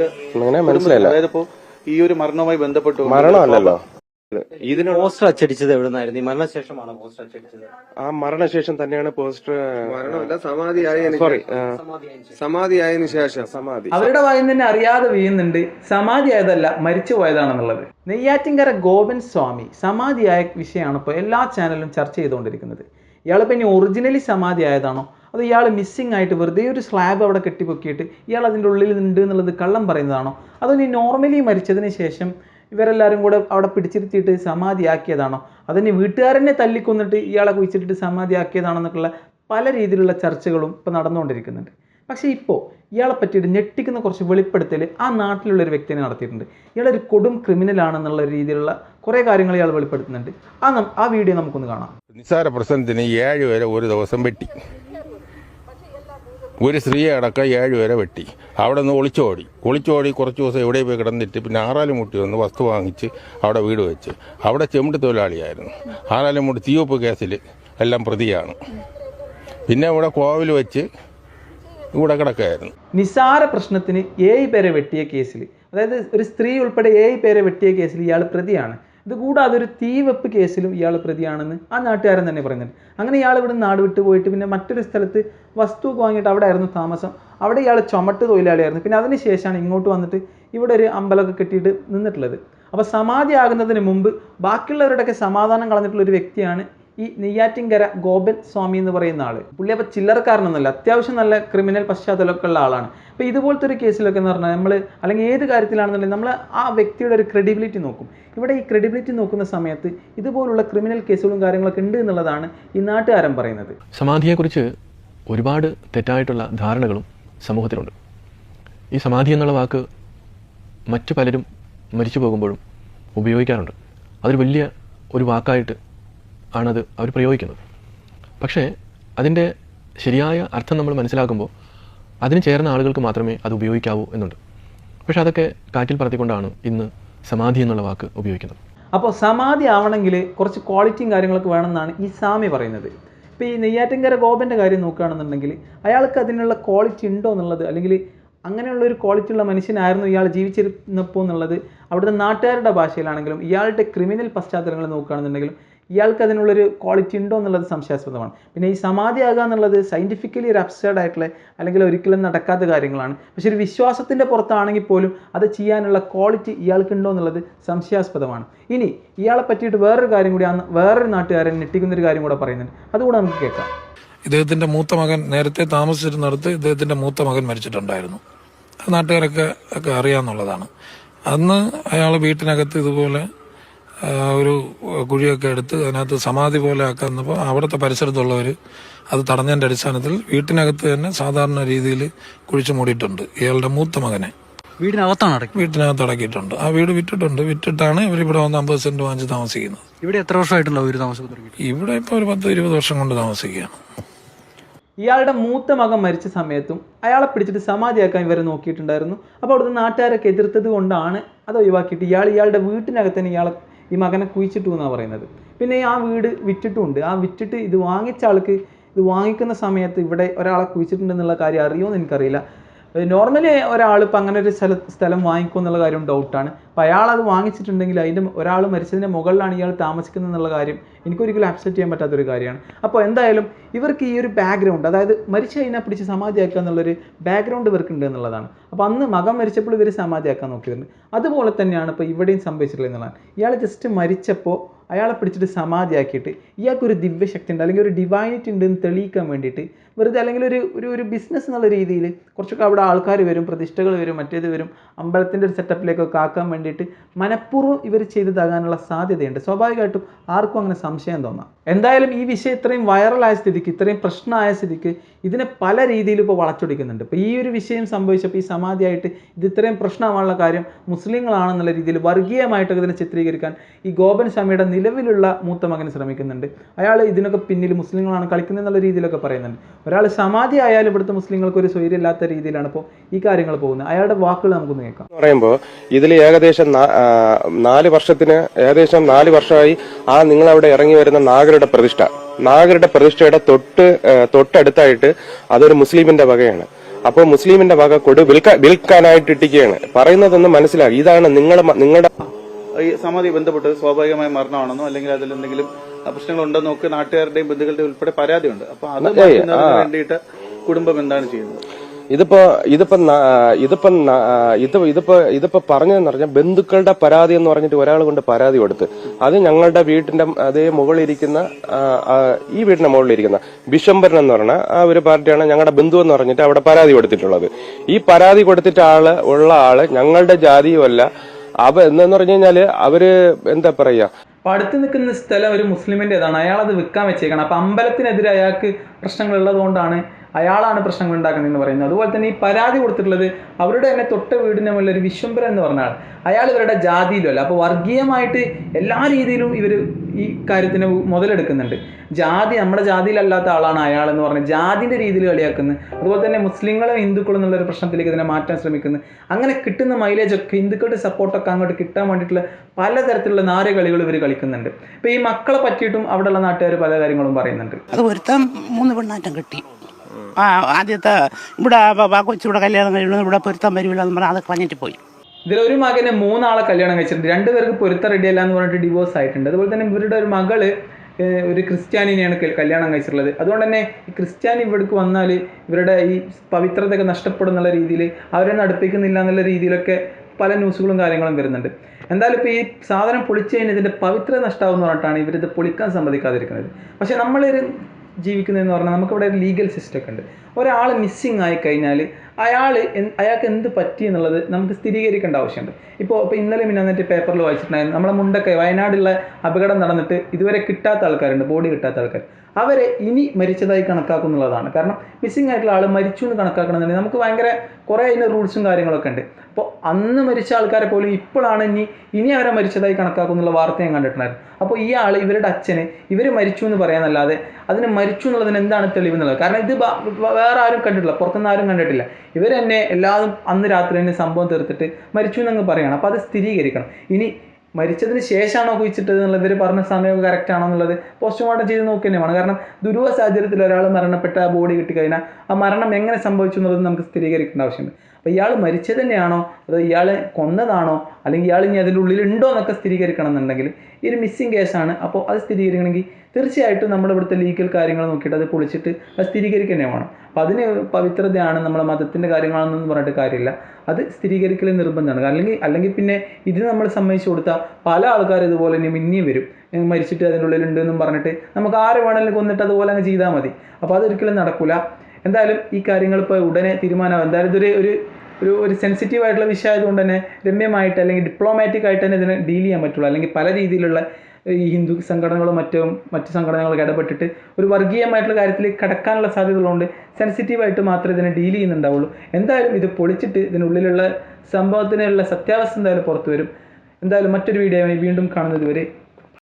അങ്ങനെ മനസ്സിലായില്ല. അതായത് ഇപ്പോ ഈ ഒരു മരണവുമായി ബന്ധപ്പെട്ട് മരണമല്ലല്ലോ. ഇതിന് പോസ്റ്റർ അച്ചടിച്ചത് എവിടുന്നായിരുന്നു? ഈ മരണശേഷമാണ് പോസ്റ്റർ അച്ചടിച്ചത്? ആ മരണശേഷം തന്നെയാണ് പോസ്റ്റർ മരണമല്ല സമാധിയായതിനു സോറി സമാധിയായതിനു ശേഷം സമാധി. അവരുടെ വായിൽ തന്നെ അറിയാതെ വീഴുന്നുണ്ട്. സമാധിയായതല്ല മരിച്ചു പോയതാണെന്നുള്ളത് നെയ്യാറ്റിങ്കര ഗോപൻ സ്വാമി സമാധിയായ വിഷയമാണ് ഇപ്പോൾ എല്ലാ ചാനലും ചർച്ച ചെയ്തുകൊണ്ടിരിക്കുന്നത്. ഇയാൾ പിന്നെ ഒറിജിനലി സമാധി ആയതാണോ അത് ഇയാൾ മിസ്സിംഗ് ആയിട്ട് വെറുതെ ഒരു സ്ലാബ് അവിടെ കെട്ടിപ്പൊക്കിയിട്ട് ഇയാൾ അതിന്റെ ഉള്ളിൽ ഉണ്ട് എന്നുള്ളത് കള്ളം പറയുന്നതാണോ? അതോ ഇനി നോർമലി മരിച്ചതിന് ശേഷം ഇവരെല്ലാവരും കൂടെ അവിടെ പിടിച്ചിരുത്തിയിട്ട് സമാധിയാക്കിയതാണോ? അതിന് വീട്ടുകാരനെ തല്ലിക്കൊന്നിട്ട് ഇയാളെ കുഴിച്ചിട്ടിട്ട് സമാധിയാക്കിയതാണെന്നൊക്കെയുള്ള പല രീതിയിലുള്ള ചർച്ചകളും ഇപ്പോൾ നടന്നുകൊണ്ടിരിക്കുന്നുണ്ട്. പക്ഷേ ഇപ്പോൾ ഇയാളെ പറ്റിയിട്ട് ഞെട്ടിക്കുന്ന കുറച്ച് വെളിപ്പെടുത്തൽ ആ നാട്ടിലുള്ള ഒരു വ്യക്തിനെ നടത്തിയിട്ടുണ്ട്. ഇയാളൊരു കൊടും ക്രിമിനൽ ആണെന്നുള്ള രീതിയിലുള്ള കുറേ കാര്യങ്ങൾ ഇയാൾ വെളിപ്പെടുത്തുന്നുണ്ട്. ആ ആ വീഡിയോ നമുക്കൊന്ന് കാണാം. നിസ്സാര പ്രശ്നത്തിന് ഏഴ് വരെ ഒരു ദിവസം വെട്ടി. ഒരു സ്ത്രീയെ അടക്കം ഏഴ് വരെ വെട്ടി. അവിടെ നിന്ന് ഒളിച്ചോടി. ഒളിച്ചോടി കുറച്ച് ദിവസം എവിടെ പോയി കിടന്നിട്ട് പിന്നെ ആറാലുമുട്ടി വന്ന് വസ്തു വാങ്ങിച്ച് അവിടെ വീട് വെച്ച്. അവിടെ ചെമ്പിട്ട് തൊഴിലാളിയായിരുന്നു. ആറാലുമുട്ടി തീവപ്പ് കേസിൽ എല്ലാം പ്രതിയാണ്. പിന്നെ ഇവിടെ കോവിൽ വെച്ച് ഇവിടെ കിടക്കുകയായിരുന്നു. നിസാര പ്രശ്നത്തിന് ഏഴ് പേരെ വെട്ടിയ കേസിൽ അതായത് ഒരു സ്ത്രീ ഉൾപ്പെടെ ഏഴ് പേരെ വെട്ടിയ കേസിൽ ഇയാൾ പ്രതിയാണ്. ഇത് കൂടാതെ ഒരു തീവെപ്പ് കേസിലും ഇയാൾ പ്രതിയാണെന്ന് ആ നാട്ടുകാരൻ തന്നെ പറയുന്നുണ്ട്. അങ്ങനെ ഇയാൾ ഇവിടെ നാട് വിട്ടു പോയിട്ട് പിന്നെ മറ്റൊരു സ്ഥലത്ത് വസ്തു വാങ്ങിയിട്ട് അവിടെ ആയിരുന്നു താമസം. അവിടെ ഇയാൾ ചുമട്ട് തൊഴിലാളിയായിരുന്നു. പിന്നെ അതിന് ശേഷമാണ് ഇങ്ങോട്ട് വന്നിട്ട് ഇവിടെ ഒരു അമ്പലമൊക്കെ കെട്ടിയിട്ട് നിന്നിട്ടുള്ളത്. അപ്പോൾ സമാധി ആകുന്നതിന് മുമ്പ് ബാക്കിയുള്ളവരുടെയൊക്കെ സമാധാനം കളഞ്ഞിട്ടുള്ള ഒരു വ്യക്തിയാണ് ഈ നെയ്യാറ്റിൻകര ഗോപൻ സ്വാമി എന്ന് പറയുന്ന ആൾ. പുള്ളി അപ്പോൾ ചില്ലറക്കാരനൊന്നുമല്ല അത്യാവശ്യം നല്ല ക്രിമിനൽ പശ്ചാത്തലമൊക്കെ ഉള്ള ആളാണ്. അപ്പോൾ ഇതുപോലത്തെ ഒരു കേസിലൊക്കെ എന്ന് പറഞ്ഞാൽ നമ്മൾ അല്ലെങ്കിൽ ഏത് കാര്യത്തിലാണെന്നുണ്ടെങ്കിൽ നമ്മൾ ആ വ്യക്തിയുടെ ഒരു ക്രെഡിബിലിറ്റി നോക്കും. ഇവിടെ ഈ ക്രെഡിബിലിറ്റി നോക്കുന്ന സമയത്ത് ഇതുപോലുള്ള ക്രിമിനൽ കേസുകളും കാര്യങ്ങളൊക്കെ ഉണ്ട് എന്നുള്ളതാണ് ഈ നാട്ടുകാരൻ പറയുന്നത്. സമാധിയെക്കുറിച്ച് ഒരുപാട് തെറ്റായിട്ടുള്ള ധാരണകളും സമൂഹത്തിലുണ്ട്. ഈ സമാധി എന്നുള്ള വാക്ക് മറ്റു പലരും മരിച്ചു പോകുമ്പോഴും ഉപയോഗിക്കാറുണ്ട്. അതൊരു വലിയ ഒരു വാക്കായിട്ട് ആണത് അവർ പ്രയോഗിക്കുന്നത്. പക്ഷേ അതിന്റെ ശരിയായ അർത്ഥം നമ്മൾ മനസ്സിലാക്കുമ്പോൾ അതിന് ചേർന്ന ആളുകൾക്ക് മാത്രമേ അത് ഉപയോഗിക്കാവൂ എന്നുണ്ട്. പക്ഷെ അതൊക്കെ കാറ്റിൽ പറത്തിക്കൊണ്ടാണ് ഇന്ന് സമാധി എന്നുള്ള വാക്ക് ഉപയോഗിക്കുന്നത്. അപ്പോൾ സമാധി ആവണമെങ്കിൽ കുറച്ച് ക്വാളിറ്റിയും കാര്യങ്ങളൊക്കെ വേണമെന്നാണ് ഈ സാമി പറയുന്നത്. ഇപ്പോൾ ഈ നെയ്യാറ്റിൻകര ഗോപന്റെ കാര്യം നോക്കുകയാണെന്നുണ്ടെങ്കിൽ അയാൾക്ക് അതിനുള്ള ക്വാളിറ്റി ഉണ്ടോ എന്നുള്ളത് അല്ലെങ്കിൽ അങ്ങനെയുള്ള ഒരു ക്വാളിറ്റി ഉള്ള മനുഷ്യനായിരുന്നു ഇയാൾ ജീവിച്ചിരുന്നപ്പോൾ എന്നുള്ളത് അവിടുത്തെ നാട്ടുകാരുടെ ഭാഷയിലാണെങ്കിലും ഇയാളുടെ ക്രിമിനൽ പശ്ചാത്തലങ്ങൾ നോക്കുകയാണെന്നുണ്ടെങ്കിലും ഇയാൾക്ക് അതിനുള്ളൊരു ക്വാളിറ്റി ഉണ്ടോ എന്നുള്ളത് സംശയാസ്പദമാണ്. പിന്നെ ഈ സമാധിയാകുക എന്നുള്ളത് സയന്റിഫിക്കലി ഒരു അബ്സേർഡ് ആയിട്ടുള്ള അല്ലെങ്കിൽ ഒരിക്കലും നടക്കാത്ത കാര്യങ്ങളാണ്. പക്ഷേ ഒരു വിശ്വാസത്തിന്റെ പുറത്താണെങ്കിൽ പോലും അത് ചെയ്യാനുള്ള ക്വാളിറ്റി ഇയാൾക്കുണ്ടോ എന്നുള്ളത് സംശയാസ്പദമാണ്. ഇനി ഇയാളെ പറ്റിയിട്ട് വേറൊരു കാര്യം കൂടി വേറൊരു നാട്ടുകാരൻ ഞെട്ടിക്കുന്ന ഒരു കാര്യം കൂടെ പറയുന്നുണ്ട്. അതുകൂടെ നമുക്ക് കേൾക്കാം. ഇദ്ദേഹത്തിന്റെ മൂത്ത മകൻ നേരത്തെ താമസിച്ചിരുന്നിടത്ത് ഇദ്ദേഹത്തിന്റെ മൂത്ത മകൻ മരിച്ചിട്ടുണ്ടായിരുന്നു. നാട്ടുകാരൊക്കെ ഒക്കെ അറിയാന്നുള്ളതാണ്. അന്ന് അയാൾ വീട്ടിനകത്ത് ഇതുപോലെ ഒരു കുഴിയൊക്കെ എടുത്ത് അതിനകത്ത് സമാധി പോലെ ആക്കുന്നപ്പോൾ അവിടുത്തെ പരിസരത്തുള്ളവർ അത് തടഞ്ഞതിന്റെ അടിസ്ഥാനത്തിൽ വീട്ടിനകത്ത് തന്നെ സാധാരണ രീതിയിൽ കുഴിച്ചു മൂടിയിട്ടുണ്ട് ഇയാളുടെ മൂത്ത മകനെ. വീടിനകത്താണ് വീട്ടിനകത്ത് അടക്കിയിട്ടുണ്ട്. ആ വീട് വിറ്റിട്ടുണ്ട്. വിറ്റിട്ടാണ് ഇവർ ഇവിടെ വന്ന് അമ്പത് സെന്റ് വാങ്ങിച്ച് താമസിക്കുന്നത്. ഇവിടെ എത്ര വർഷമായിട്ടുള്ള ഒരു താമസം ഇവിടെ ഇപ്പോൾ ഒരു പത്ത് ഇരുപത് വർഷം കൊണ്ട് താമസിക്കുകയാണ്. ഇയാളുടെ മൂത്ത മകൻ മരിച്ച സമയത്തും അയാളെ പിടിച്ചിട്ട് സമാധിയാക്കാൻ ഇവരെ നോക്കിയിട്ടുണ്ടായിരുന്നു. അപ്പോൾ അവിടുത്തെ നാട്ടുകാരൊക്കെ എതിർത്തത് കൊണ്ടാണ് അത് ഒഴിവാക്കിയിട്ട് ഇയാൾ ഇയാളുടെ വീട്ടിനകത്ത് തന്നെ ഇയാളെ ഈ മകനെ കുഴിച്ചിട്ടു എന്നാണ് പറയുന്നത്. പിന്നെ ആ വീട് വിറ്റിട്ടുമുണ്ട്. ആ വിറ്റിട്ട് ഇത് വാങ്ങിച്ച ആൾക്ക് ഇത് വാങ്ങിക്കുന്ന സമയത്ത് ഇവിടെ ഒരാളെ കുഴിച്ചിട്ടുണ്ടെന്നുള്ള കാര്യം അറിയുമോ എന്ന് എനിക്കറിയില്ല. നോർമലി ഒരാൾ ഇപ്പം അങ്ങനെ ഒരു സ്ഥല സ്ഥലം വാങ്ങിക്കും എന്നുള്ള കാര്യം ഡൗട്ടാണ് അപ്പം അയാൾ അത് വാങ്ങിച്ചിട്ടുണ്ടെങ്കിൽ അതിന്റെ ഒരാൾ മരിച്ചതിന്റെ മുകളിലാണ് ഇയാൾ താമസിക്കുന്നത് എന്നുള്ള കാര്യം എനിക്കൊരിക്കലും അക്സെപ്റ്റ് ചെയ്യാൻ പറ്റാത്തൊരു കാര്യമാണ്. അപ്പോൾ എന്തായാലും ഇവർക്ക് ഈ ഒരു ബാക്ക്ഗ്രൗണ്ട് അതായത് മരിച്ചു കഴിഞ്ഞാൽ പിടിച്ച് സമാധിയാക്കുക എന്നുള്ളൊരു ബാക്ക്ഗ്രൗണ്ട് ഇവർക്ക് ഉണ്ട് എന്നുള്ളതാണ്. അപ്പോൾ അന്ന് മകം മരിച്ചപ്പോൾ ഇവർ സമാധിയാക്കാൻ നോക്കിയിട്ടുണ്ട് അതുപോലെ തന്നെയാണ് ഇപ്പോൾ ഇവിടെയും സംഭവിച്ചിട്ടുള്ളത് എന്നുള്ളതാണ്. ഇയാൾ ജസ്റ്റ് മരിച്ചപ്പോൾ അയാളെ പിടിച്ചിട്ട് സമാധിയാക്കിയിട്ട് ഇയാൾക്കൊരു ദിവ്യശക്തി ഉണ്ട് അല്ലെങ്കിൽ ഒരു ഡിവൈനിറ്റി ഉണ്ട് എന്ന് തെളിയിക്കാൻ വേണ്ടിയിട്ട് വെറുതെ അല്ലെങ്കിൽ ഒരു ഒരു ഒരു ബിസിനസ് എന്നുള്ള രീതിയിൽ കുറച്ചൊക്കെ അവിടെ ആൾക്കാർ വരും പ്രതിഷ്ഠകൾ വരും മറ്റേത് വരും അമ്പലത്തിന്റെ ഒരു സെറ്റപ്പിലേക്കൊക്കെ ആക്കാൻ വേണ്ടിയിട്ട് മനഃപൂർവം ഇവർ ചെയ്തതാകാനുള്ള സാധ്യതയുണ്ട്. സ്വാഭാവികമായിട്ടും ആർക്കും അങ്ങനെ സംശയം തോന്നാം. എന്തായാലും ഈ വിഷയം ഇത്രയും വൈറലായ സ്ഥിതിക്ക് ഇത്രയും പ്രശ്നമായ സ്ഥിതിക്ക് ഇതിനെ പല രീതിയിൽ ഇപ്പോൾ വളച്ചൊടിക്കുന്നുണ്ട്. ഇപ്പോൾ ഈ ഒരു വിഷയം സംഭവിച്ചപ്പോൾ ഈ സമാധിയായിട്ട് ഇത് ഇത്രയും പ്രശ്നമാണുള്ള കാര്യം മുസ്ലിങ്ങളാണെന്നുള്ള രീതിയിൽ വർഗീയമായിട്ടൊക്കെ ഇതിനെ ചിത്രീകരിക്കാൻ ഈ ഗോപൻ സ്വാമിയുടെ നിലവിലുള്ള മൂത്ത മകൻ ശ്രമിക്കുന്നുണ്ട്. അയാൾ ഇതിനൊക്കെ പിന്നിൽ മുസ്ലിങ്ങളാണ് കളിക്കുന്നത് എന്നുള്ള രീതിയിലൊക്കെ പറയുന്നുണ്ട്. ഒരാൾ സമാധി ആയാലും ഇവിടുത്തെ മുസ്ലിങ്ങൾക്ക് ഒരു സ്വൈര്യമില്ലാത്ത രീതിയിലാണ് ഇപ്പോൾ ഈ കാര്യങ്ങൾ പോകുന്നത്. അയാളുടെ വാക്കുകൾ നമുക്കൊന്ന് കേൾക്കാം. പറയുമ്പോൾ ഇതിൽ ഏകദേശം നാല് വർഷത്തിന് ഏകദേശം നാല് വർഷമായി ആ നിങ്ങൾ അവിടെ ഇറങ്ങി വരുന്ന നാഗരുടെ പ്രതിഷ്ഠ. നാഗരുടെ പ്രതിഷ്ഠയുടെ തൊട്ട് തൊട്ടടുത്തായിട്ട് അതൊരു മുസ്ലിമിന്റെ വകയാണ്. അപ്പോൾ മുസ്ലിമിന്റെ വക കൊടു വിൽക്കാൻ വിൽക്കാനായിട്ട് ഇട്ടിക്കുകയാണ് പറയുന്നതൊന്നും മനസ്സിലാക്കി ഇതാണ് നിങ്ങളുടെ നിങ്ങളുടെ ഈ സമാധി ബന്ധപ്പെട്ട് സ്വാഭാവികമായ മരണമാണെന്നോ അല്ലെങ്കിൽ അതിൽ എന്തെങ്കിലും പ്രശ്നങ്ങൾ ഉണ്ടെന്നോ ഒക്കെ നാട്ടുകാരുടെയും ബന്ധുക്കളുടെയും ഉൾപ്പെടെ പരാതിയുണ്ട്. അപ്പൊ അത് വേണ്ടിയിട്ട് കുടുംബം എന്താണ് ചെയ്യുന്നത്? ഇതിപ്പോ ഇതിപ്പോ ഇതിപ്പോ ഇത് ഇതിപ്പോ ഇതിപ്പോ പറഞ്ഞതെന്ന് പറഞ്ഞാൽ ബന്ധുക്കളുടെ പരാതി എന്ന് പറഞ്ഞിട്ട് ഒരാൾ കൊണ്ട് പരാതി കൊടുത്ത്. അത് ഞങ്ങളുടെ വീട്ടിന്റെ അതേ മുകളിലിരിക്കുന്ന ഈ വീടിന്റെ മുകളിലിരിക്കുന്ന ബിഷംബരൻ എന്ന് പറഞ്ഞ ആ ഒരു പാർട്ടിയാണ് ഞങ്ങളുടെ ബന്ധു എന്ന് പറഞ്ഞിട്ട് അവിടെ പരാതി കൊടുത്തിട്ടുള്ളത്. ഈ പരാതി കൊടുത്തിട്ട് ആൾ ഉള്ള ആൾ ഞങ്ങളുടെ ജാതിയുമല്ല അവ എന്ന് പറഞ്ഞു കഴിഞ്ഞാൽ അവർ എന്താ പറയാ? അടുത്ത് നിൽക്കുന്ന സ്ഥലം ഒരു മുസ്ലിമിന്റെതാണ് അയാൾ അത് വിൽക്കാൻ വെച്ചേക്കണം. അപ്പൊ അമ്പലത്തിനെതിരെ അയാൾക്ക് പ്രശ്നങ്ങൾ ഉള്ളതുകൊണ്ടാണ് അയാളാണ് പ്രശ്നങ്ങൾ ഉണ്ടാക്കുന്നതെന്ന് പറയുന്നത്. അതുപോലെ തന്നെ ഈ പരാതി കൊടുത്തിട്ടുള്ളത് അവരുടെ തന്നെ തൊട്ട വീടിന് മുകളിൽ ഒരു വിശ്വംബരൻ എന്ന് പറഞ്ഞ ആൾ. അയാൾ ഇവരുടെ ജാതിയിലല്ല. അപ്പോൾ വർഗീയമായിട്ട് എല്ലാ രീതിയിലും ഇവർ ഈ കാര്യത്തിന് മുതലെടുക്കുന്നുണ്ട്. ജാതി നമ്മുടെ ജാതിയിലല്ലാത്ത ആളാണ് അയാൾ എന്ന് പറഞ്ഞ് ജാതിന്റെ രീതിയിൽ കളിയാക്കുന്നത് അതുപോലെ തന്നെ മുസ്ലിങ്ങളും ഹിന്ദുക്കളും എന്നുള്ള ഒരു പ്രശ്നത്തിലേക്ക് ഇതിനെ മാറ്റാൻ ശ്രമിക്കുന്നു. അങ്ങനെ കിട്ടുന്ന മൈലേജ് ഒക്കെ ഹിന്ദുക്കളുടെ സപ്പോർട്ടൊക്കെ അങ്ങോട്ട് കിട്ടാൻ വേണ്ടിയിട്ടുള്ള പലതരത്തിലുള്ള നാര കളികൾ ഇവർ കളിക്കുന്നുണ്ട്. ഇപ്പോൾ ഈ മക്കളെ പറ്റിയിട്ടും അവിടെയുള്ള നാട്ടുകാർ പല കാര്യങ്ങളും പറയുന്നുണ്ട്. അത് വരുത്താൻ മൂന്ന് പെണ്ണാറ്റം കിട്ടി. ആ ആദ്യത്തെ ഇവിടെ കൊച്ചിവിടെ കല്യാണം കഴിയുന്നത് ഇവിടെ പൊരുത്തം വരില്ല എന്ന് പറഞ്ഞാൽ അത് കളഞ്ഞിട്ട് പോയി. ഇതിൽ ഒരു മകനെ മൂന്നാളെ കല്യാണം കഴിച്ചിട്ടുണ്ട്. രണ്ടുപേർക്ക് പൊരുത്ത റെഡിയല്ല എന്ന് പറഞ്ഞിട്ട് ഡിവോഴ്സ് ആയിട്ടുണ്ട്. അതുപോലെ തന്നെ ഇവരുടെ ഒരു മകൾ ഒരു ക്രിസ്ത്യാനിനെയാണ് കല്യാണം കഴിച്ചിട്ടുള്ളത്. അതുകൊണ്ട് തന്നെ ഈ ക്രിസ്ത്യാനി ഇവിടേക്ക് വന്നാൽ ഇവരുടെ ഈ പവിത്രതയൊക്കെ നഷ്ടപ്പെടും എന്നുള്ള രീതിയിൽ അവരെ നടപ്പിക്കുന്നില്ല എന്നുള്ള രീതിയിലൊക്കെ പല ന്യൂസുകളും കാര്യങ്ങളും വരുന്നുണ്ട്. എന്തായാലും ഇപ്പോൾ ഈ സാധനം പൊളിച്ചു കഴിഞ്ഞാൽ ഇതിന്റെ പവിത്ര നഷ്ടമാകുന്ന പറഞ്ഞിട്ടാണ് ഇവരിത് പൊളിക്കാൻ സമ്മതിക്കാതിരിക്കുന്നത്. പക്ഷേ നമ്മളൊരു ജീവിക്കുന്നതെന്ന് പറഞ്ഞാൽ നമുക്കിവിടെ ഒരു ലീഗൽ സിസ്റ്റം ഒക്കെ ഉണ്ട്. ഒരാൾ മിസ്സിങ് ആയി കഴിഞ്ഞാൽ അയാൾ അയാൾക്ക് എന്ത് പറ്റി എന്നുള്ളത് നമുക്ക് സ്ഥിരീകരിക്കേണ്ട ആവശ്യമുണ്ട്. ഇപ്പോൾ ഇപ്പോൾ ഇന്നലെ മിന്നന്നിട്ട് പേപ്പറിൽ വായിച്ചിട്ടുണ്ടായിരുന്നു. നമ്മളെ മുണ്ടൊക്കെ വയനാടുള്ള അപകടം നടന്നിട്ട് ഇതുവരെ കിട്ടാത്ത ആൾക്കാരുണ്ട് ബോഡി കിട്ടാത്ത ആൾക്കാർ അവരെ ഇനി മരിച്ചതായി കണക്കാക്കുന്നുള്ളതാണ് കാരണം മിസ്സിങ് ആയിട്ടുള്ള ആൾ മരിച്ചു എന്ന് കണക്കാക്കണമെന്നുണ്ടെങ്കിൽ നമുക്ക് ഭയങ്കര കുറേ അതിന് റൂൾസും കാര്യങ്ങളൊക്കെ ഉണ്ട്. അപ്പോൾ അന്ന് മരിച്ച ആൾക്കാരെ പോലും ഇപ്പോഴാണ് ഇനി ഇനി അവരെ മരിച്ചതായി കണക്കാക്കുന്നുള്ള വാർത്ത ഞാൻ കണ്ടിട്ടുണ്ടായിരുന്നു. അപ്പോൾ ഈ ആൾ ഇവരുടെ അച്ഛന് ഇവർ മരിച്ചു എന്ന് പറയാനല്ലാതെ അതിന് മരിച്ചു എന്നുള്ളതിന് എന്താണ് തെളിവ് എന്നുള്ളത് കാരണം ഇത് വേറെ ആരും കണ്ടിട്ടില്ല. പുറത്തുനിന്ന് ആരും കണ്ടിട്ടില്ല. ഇവർ തന്നെ എല്ലാതും അന്ന് രാത്രി തന്നെ സംഭവം തീർത്തിട്ട് മരിച്ചു എന്നങ്ങ് പറയണം. അപ്പോൾ അത് സ്ഥിരീകരിക്കണം. ഇനി മരിച്ചതിന് ശേഷമാണോ കുഴിച്ചിട്ടത് എന്നുള്ളത്? ഇവർ പറഞ്ഞ സമയം കറക്റ്റ് ആണോ എന്നുള്ളത് പോസ്റ്റ്മോർട്ടം ചെയ്ത് നോക്കുക തന്നെ വേണം. കാരണം ദുരൂഹ സാഹചര്യത്തിൽ ഒരാൾ മരണപ്പെട്ട ബോഡി കിട്ടിക്കഴിഞ്ഞാൽ ആ മരണം എങ്ങനെ സംഭവിച്ചു എന്നുള്ളത് നമുക്ക് സ്ഥിരീകരിക്കേണ്ട ആവശ്യമുണ്ട്. അപ്പോൾ ഇയാൾ മരിച്ചത് തന്നെയാണോ? അതോ ഇയാളെ കൊന്നതാണോ? അല്ലെങ്കിൽ ഇയാൾ ഇനി അതിന്റെ ഉള്ളിൽ ഉണ്ടോ എന്നൊക്കെ സ്ഥിരീകരിക്കണം എന്നുണ്ടെങ്കിൽ ഈ ഒരു മിസ്സിങ് കേസാണ് അപ്പോൾ അത് സ്ഥിരീകരിക്കണമെങ്കിൽ തീർച്ചയായിട്ടും നമ്മുടെ ഇവിടുത്തെ ലീഗൽ കാര്യങ്ങൾ നോക്കിയിട്ട് അത് പൊളിച്ചിട്ട് അത് സ്ഥിരീകരിക്കുന്നേ വേണം. അപ്പോൾ അതിന് പവിത്രതയാണ് നമ്മളെ മതത്തിന്റെ കാര്യങ്ങളാണെന്നൊന്നും പറഞ്ഞിട്ട് കാര്യമില്ല. അത് സ്ഥിരീകരിക്കൽ നിർബന്ധമാണ്. അല്ലെങ്കിൽ അല്ലെങ്കിൽ പിന്നെ ഇത് നമ്മൾ സമ്മതിച്ചു കൊടുത്താൽ പല ആൾക്കാർ ഇതുപോലെ തന്നെ മിന്നിയും വരും. മരിച്ചിട്ട് അതിന്റെ ഉള്ളിലുണ്ട് എന്നും പറഞ്ഞിട്ട് നമുക്ക് ആരെ വേണമെങ്കിലും കൊന്നിട്ട് അതുപോലെ അങ്ങ് ചെയ്താൽ മതി. അപ്പോൾ അതൊരിക്കലും നടക്കില്ല എന്തായാലും ഈ കാര്യങ്ങൾ ഇപ്പോൾ ഉടനെ തീരുമാനം എന്തായാലും ഇതൊരു ഒരു ഒരു ഒരു സെൻസിറ്റീവ് ആയിട്ടുള്ള വിഷയം ആയതുകൊണ്ട് തന്നെ രമ്യമായിട്ട് അല്ലെങ്കിൽ ഡിപ്ലോമാറ്റിക് ആയിട്ട് തന്നെ ഇതിനെ ഡീൽ ചെയ്യാൻ പറ്റുള്ളൂ. അല്ലെങ്കിൽ പല രീതിയിലുള്ള ഈ ഹിന്ദു സംഘടനകളും മറ്റും മറ്റു സംഘടനകളൊക്കെ ഇടപെട്ടിട്ട് ഒരു വർഗീയമായിട്ടുള്ള കാര്യത്തിൽ കടക്കാനുള്ള സാധ്യതകളുണ്ട് സെൻസിറ്റീവായിട്ട് മാത്രമേ ഇതിനെ ഡീൽ ചെയ്യുന്നുണ്ടാവുള്ളൂ. എന്തായാലും ഇത് പൊളിച്ചിട്ട് ഇതിനുള്ളിലുള്ള സംഭവത്തിനുള്ള സത്യാവസ്ഥ എന്തായാലും പുറത്തു വരും. എന്തായാലും മറ്റൊരു വീഡിയോ വീണ്ടും കാണുന്നത് വരെ